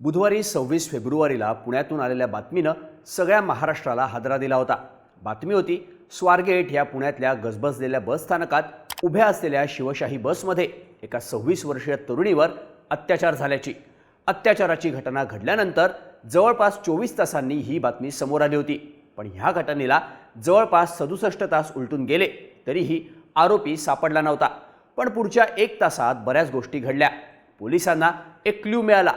बुधवारी सव्वीस फेब्रुवारीला पुण्यातून आलेल्या बातमीनं सगळ्या महाराष्ट्राला हादरा दिला होता. बातमी होती स्वारगेट या पुण्यातल्या गजबजलेल्या बसस्थानकात उभ्या असलेल्या शिवशाही बसमध्ये एका सव्वीस वर्षीय तरुणीवर अत्याचार झाल्याची. अत्याचाराची घटना घडल्यानंतर जवळपास चोवीस तासांनी ही बातमी समोर आली होती. पण ह्या घटनेला जवळपास सदुसष्ट तास उलटून गेले तरीही आरोपी सापडला नव्हता. पण पुढच्या एक तासात बऱ्याच गोष्टी घडल्या. पोलिसांना एक क्ल्यू मिळाला.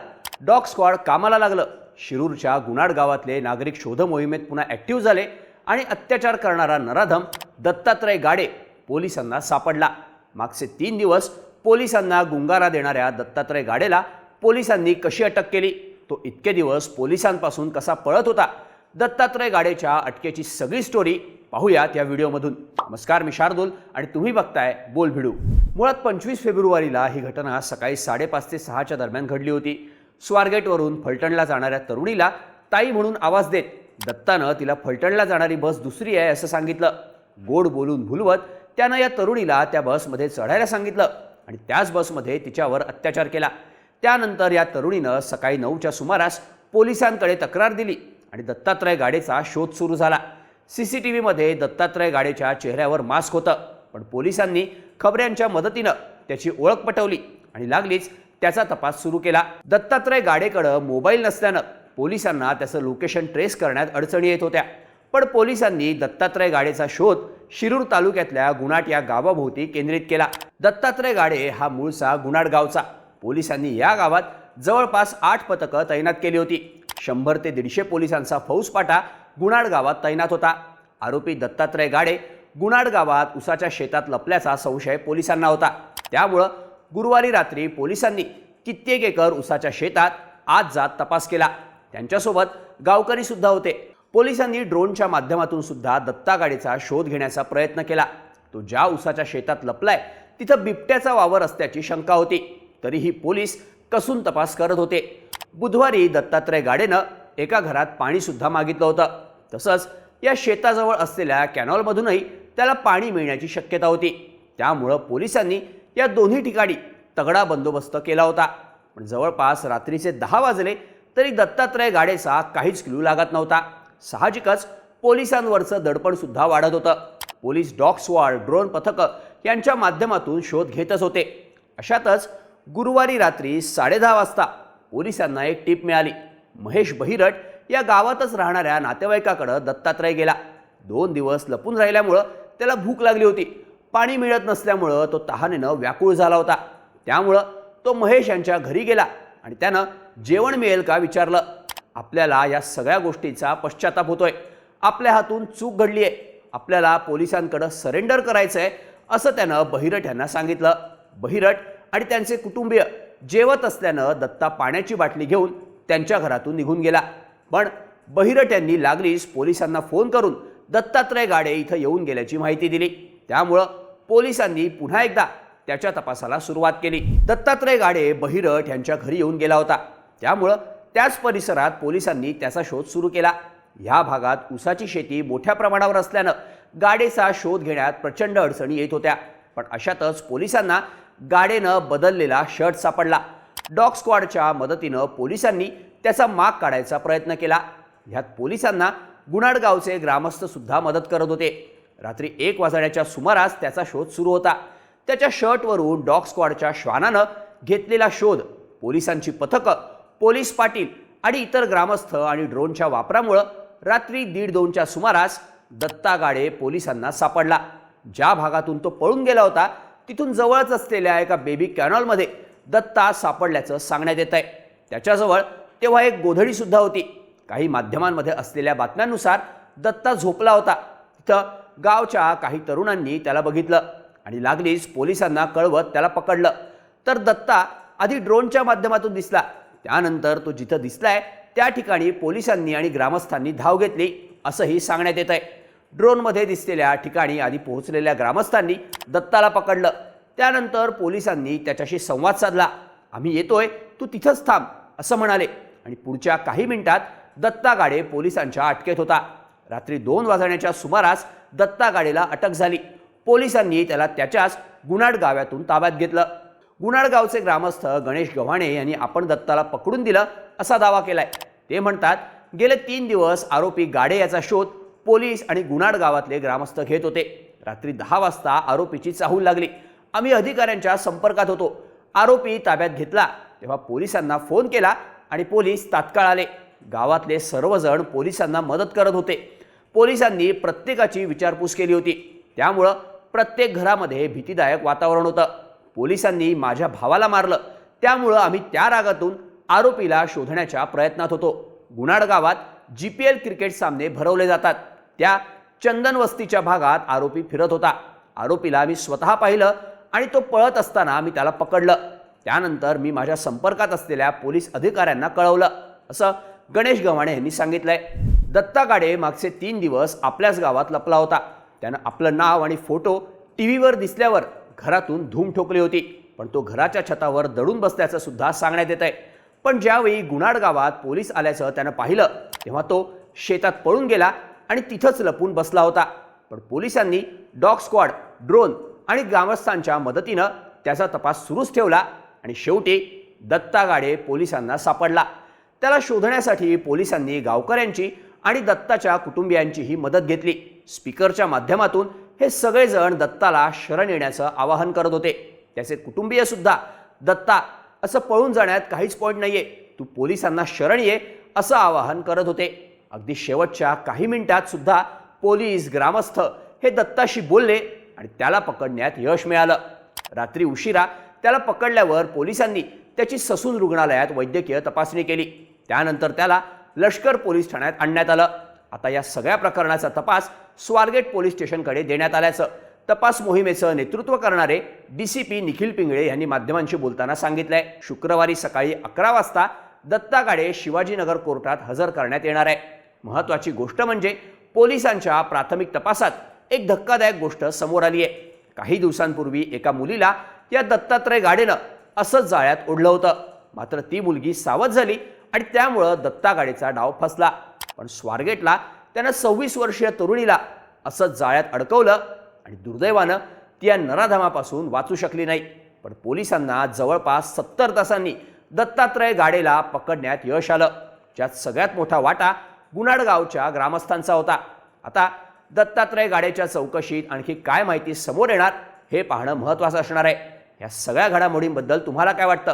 डॉग स्क्वॉड कामाला लागलं. शिरूरच्या गुणाड गावातले नागरिक शोध मोहिमेत पुन्हा ॲक्टिव्ह झाले आणि अत्याचार करणारा नराधम दत्तात्रय गाडे पोलिसांना सापडला. मागचे तीन दिवस पोलिसांना गुंगारा देणाऱ्या दत्तात्रय गाडेला पोलिसांनी कशी अटक केली? तो इतके दिवस पोलिसांपासून कसा पळत होता? दत्तात्रय गाडेच्या अटकेची सगळी स्टोरी पाहूयात या व्हिडिओमधून. नमस्कार मी शार्दूल आणि तुम्ही बघताय बोल भिडू मुळात पंचवीस फेब्रुवारीला ही घटना सकाळी साडेपाच ते सहाच्या दरम्यान घडली होती. स्वारगेटवरून फलटणला जाणाऱ्या तरुणीला ताई म्हणून आवाज देत दत्तानं तिला फलटणला जाणारी बस दुसरी आहे असं सांगितलं. गोड बोलून भुलवत त्यानं या तरुणीला त्या बसमध्ये चढायला सांगितलं आणि त्याच बसमध्ये तिच्यावर अत्याचार केला. त्यानंतर या तरुणीनं सकाळी नऊच्या सुमारास पोलिसांकडे तक्रार दिली आणि दत्तात्रय गाडेचा शोध सुरू झाला. सी सी टी व्हीमध्ये दत्तात्रय गाडेच्या चेहऱ्यावर मास्क होतं पण पोलिसांनी खबऱ्यांच्या मदतीनं त्याची ओळख पटवली आणि लागलीच त्याचा तपास सुरू केला. दत्तात्रय गाडेकडं मोबाईल नसल्यानं पोलिसांना त्याचं लोकेशन ट्रेस करण्यात अडचणी येत होत्या. पण पोलिसांनी दत्तात्रय गाडेचा शोध शिरूर तालुक्यातल्या गुणाट या गावाभोवती केंद्रित केला. दत्तात्रय गाडे हा मूळचा गुणाट गावचा. पोलिसांनी या गावात जवळपास आठ पथकं तैनात केली होती. शंभर ते दीडशे पोलिसांचा फौजपाटा गुणाड गावात तैनात होता. आरोपी दत्तात्रय गाडे गुणाड गावात उसाच्या शेतात लपल्याचा संशय पोलिसांना होता. त्यामुळं गुरुवारी रात्री पोलिसांनी कित्येक एकर उसाच्या शेतात आज जात तपास केला. त्यांच्यासोबत गावकरी सुद्धा होते. पोलिसांनी ड्रोनच्या माध्यमातून सुद्धा दत्ता गाडीचा शोध घेण्याचा प्रयत्न केला. तो ज्या उसाच्या शेतात लपलाय तिथं बिबट्याचा वावर असल्याची शंका होती. तरीही पोलीस कसून तपास करत होते. बुधवारी दत्तात्रय गाडेनं एका घरात पाणीसुद्धा मागितलं होतं. तसंच या शेताजवळ असलेल्या कॅनॉलमधूनही त्याला पाणी मिळण्याची शक्यता होती. त्यामुळं पोलिसांनी या दोन्ही ठिकाणी तगडा बंदोबस्त केला होता. पण जवळपास रात्रीचे दहा वाजले तरी दत्तात्रय गाडेचा काहीच क्लू लागत नव्हता. साहजिकच पोलिसांवरचं दडपण सुद्धा वाढत होतं. पोलीस डॉग स्क्वॉड ड्रोन पथकं यांच्या माध्यमातून शोध घेतच होते. अशातच गुरुवारी रात्री साडेदहा वाजता पोलिसांना एक टीप मिळाली. महेश बहिरट या गावातच राहणाऱ्या नातेवाईकाकडं दत्तात्रय गेला. दोन दिवस लपून राहिल्यामुळं त्याला भूक लागली होती. पाणी मिळत नसल्यामुळं तो तहानेनं व्याकुळ झाला होता. त्यामुळं तो महेश यांच्या घरी गेला आणि त्यानं जेवण मिळेल का विचारलं. आपल्याला या सगळ्या गोष्टीचा पश्चाताप होतोय. आपल्या हातून चूक घडली आहे आपल्याला पोलिसांकडं सरेंडर करायचं आहे असं त्यानं बहिरट यांना सांगितलं. बहिरट आणि त्यांचे कुटुंबीय जेवत असल्यानं दत्ता पाण्याची बाटली घेऊन त्यांच्या घरातून निघून गेला. पण बहिरट यांनी लागलीच पोलिसांना फोन करून दत्तात्रय गाडे इथं येऊन गेल्याची माहिती दिली. त्यामुळं पोलिसांनी पुन्हा एकदा त्याच्या तपासाला सुरुवात केली. दत्तात्रय गाडे बहिरट यांच्या घरी येऊन गेला होता. त्यामुळं त्याच परिसरात पोलिसांनी त्याचा शोध सुरू केला. ह्या भागात ऊसाची शेती मोठ्या प्रमाणावर असल्यानं गाडेचा शोध घेण्यात प्रचंड अडचणी येत होत्या. पण अशातच पोलिसांना गाडेनं बदललेला शर्ट सापडला. डॉग स्क्वॉडच्या मदतीनं पोलिसांनी त्याचा माग काढायचा प्रयत्न केला. ह्यात पोलिसांना गुणाडगावचे ग्रामस्थ सुद्धा मदत करत होते. रात्री एक वाजण्याच्या सुमारास त्याचा शोध सुरू होता. त्याच्या शर्टवरून डॉग स्क्वॉडच्या श्वानानं घेतलेला शोध पोलिसांची पथकं पोलीस पाटील आणि इतर ग्रामस्थ आणि ड्रोनच्या वापरामुळं रात्री दीड दोनच्या सुमारास दत्ता गाडे पोलिसांना सापडला. ज्या भागातून तो पळून गेला होता तिथून जवळच असलेल्या एका बेबी कॅनॉलमध्ये दत्ता सापडल्याचं सांगण्यात येत आहे त्याच्याजवळ तेव्हा एक गोधडीसुद्धा होती. काही माध्यमांमध्ये असलेल्या बातम्यांनुसार दत्ता झोपला होता. तिथं गावच्या काही तरुणांनी त्याला बघितलं आणि लागलीच पोलिसांना कळवत त्याला पकडलं. तर दत्ता आधी ड्रोनच्या माध्यमातून दिसला. त्यानंतर तो जिथं दिसलाय त्या ठिकाणी पोलिसांनी आणि ग्रामस्थांनी धाव घेतली असंही सांगण्यात येत आहे ड्रोनमध्ये दिसलेल्या ठिकाणी आधी पोहोचलेल्या ग्रामस्थांनी दत्ताला पकडलं. त्यानंतर पोलिसांनी त्याच्याशी संवाद साधला. आम्ही येतोय तू तिथंच थांब असं म्हणाले. आणि पुढच्या काही मिनिटात दत्ता गाडे पोलिसांच्या अटकेत होता. रात्री दोन वाजण्याच्या सुमारास दत्ता गाडेला अटक झाली. पोलिसांनी त्याला त्याच्याच गुणाड गावातून ताब्यात घेतलं. गुनाड गावचे ग्रामस्थ गणेश गव्हाणे यांनी आपण दत्ताला पकडून दिलं असा दावा केलाय. ते म्हणतात गेले तीन दिवस आरोपी गाडे याचा शोध पोलीस आणि गुनाड गावातले ग्रामस्थ घेत होते. रात्री दहा वाजता आरोपीची चाहूल लागली. आम्ही अधिकाऱ्यांच्या संपर्कात होतो. आरोपी ताब्यात घेतला. तेव्हा पोलिसांना फोन केला आणि पोलीस तात्काळ आले. गावातले सर्वजण पोलिसांना मदत करत होते. पोलिसांनी प्रत्येकाची विचारपूस केली होती. त्यामुळं प्रत्येक घरामध्ये भीतीदायक वातावरण होतं. पोलिसांनी माझ्या भावाला मारलं. त्यामुळं आम्ही त्या रागातून आरोपीला शोधण्याच्या प्रयत्नात होतो. गुणाड गावात जी पी एल क्रिकेट सामने भरवले जातात. त्या चंदन वस्तीच्या भागात आरोपी फिरत होता. आरोपीला मी स्वतः पाहिलं आणि तो पळत असताना मी त्याला पकडलं. त्यानंतर मी माझ्या संपर्कात असलेल्या पोलीस अधिकाऱ्यांना कळवलं. असं गणेश गव्हाणे यांनी सांगितलंय. दत्ता गाडे मागचे तीन दिवस आपल्याच गावात लपला होता. त्यानं आपलं नाव आणि फोटो टी व्हीवर दिसल्यावर घरातून धूम ठोकली होती. पण तो घराच्या छतावर दडून बसल्याचं सुद्धा सांगण्यात येत आहे पण ज्यावेळी गुणाड गावात पोलीस आल्याचं त्यानं पाहिलं तेव्हा तो शेतात पळून गेला आणि तिथंच लपून बसला होता. पण पोलिसांनी डॉग स्क्वॉड ड्रोन आणि ग्रामस्थांच्या मदतीनं त्याचा तपास सुरूच ठेवला आणि शेवटी दत्ता गाडे पोलिसांना सापडला. त्याला शोधण्यासाठी पोलिसांनी गावकऱ्यांची आणि दत्ताच्या कुटुंबियांचीही मदत घेतली. स्पीकरच्या माध्यमातून हे सगळेजण दत्ताला शरण येण्याचं आवाहन करत होते. त्याचे कुटुंबीय सुद्धा दत्ता असं पळून जाण्यात काहीच पॉईंट नाहीये. तू पोलिसांना शरण ये असं आवाहन करत होते. अगदी शेवटच्या काही मिनिटात सुद्धा पोलीस ग्रामस्थ हे दत्ताशी बोलले आणि त्याला पकडण्यात यश मिळालं. रात्री उशिरा त्याला पकडल्यावर पोलिसांनी त्याची ससून रुग्णालयात वैद्यकीय तपासणी केली. त्यानंतर त्याला लष्कर पोलीस ठाण्यात आणण्यात आलं. आता या सगळ्या प्रकरणाचा तपास स्वारगेट पोलीस स्टेशनकडे देण्यात आल्याचं. तपास मोहिमेचं नेतृत्व करणारे D C P Nikhil Pingale यांनी माध्यमांशी बोलताना सांगितलंय. शुक्रवारी सकाळी अकरा वाजता दत्ता गाडे शिवाजीनगर कोर्टात हजर करण्यात येणार आहे. महत्वाची गोष्ट म्हणजे पोलिसांच्या प्राथमिक तपासात एक धक्कादायक गोष्ट समोर आली आहे काही दिवसांपूर्वी एका मुलीला या दत्तात्रय गाडेनं असंच जाळ्यात ओढलं होतं. मात्र ती मुलगी सावध झाली आणि त्यामुळं दत्ता गाडीचा डाव फसला. पण स्वारगेटला त्यानं सव्वीस वर्षीय तरुणीला असं जाळ्यात अडकवलं आणि दुर्दैवानं ती या नराधामापासून वाचू शकली नाही. पण पोलिसांना जवळपास सत्तर तासांनी दत्तात्रय गाडेला पकडण्यात यश आलं. ज्यात सगळ्यात मोठा वाटा गुनाडगावच्या ग्रामस्थांचा होता. आता दत्तात्रय गाडेच्या चौकशीत आणखी काय माहिती समोर येणार हे पाहणं महत्त्वाचं असणार आहे. या सगळ्या घडामोडींबद्दल तुम्हाला काय वाटतं?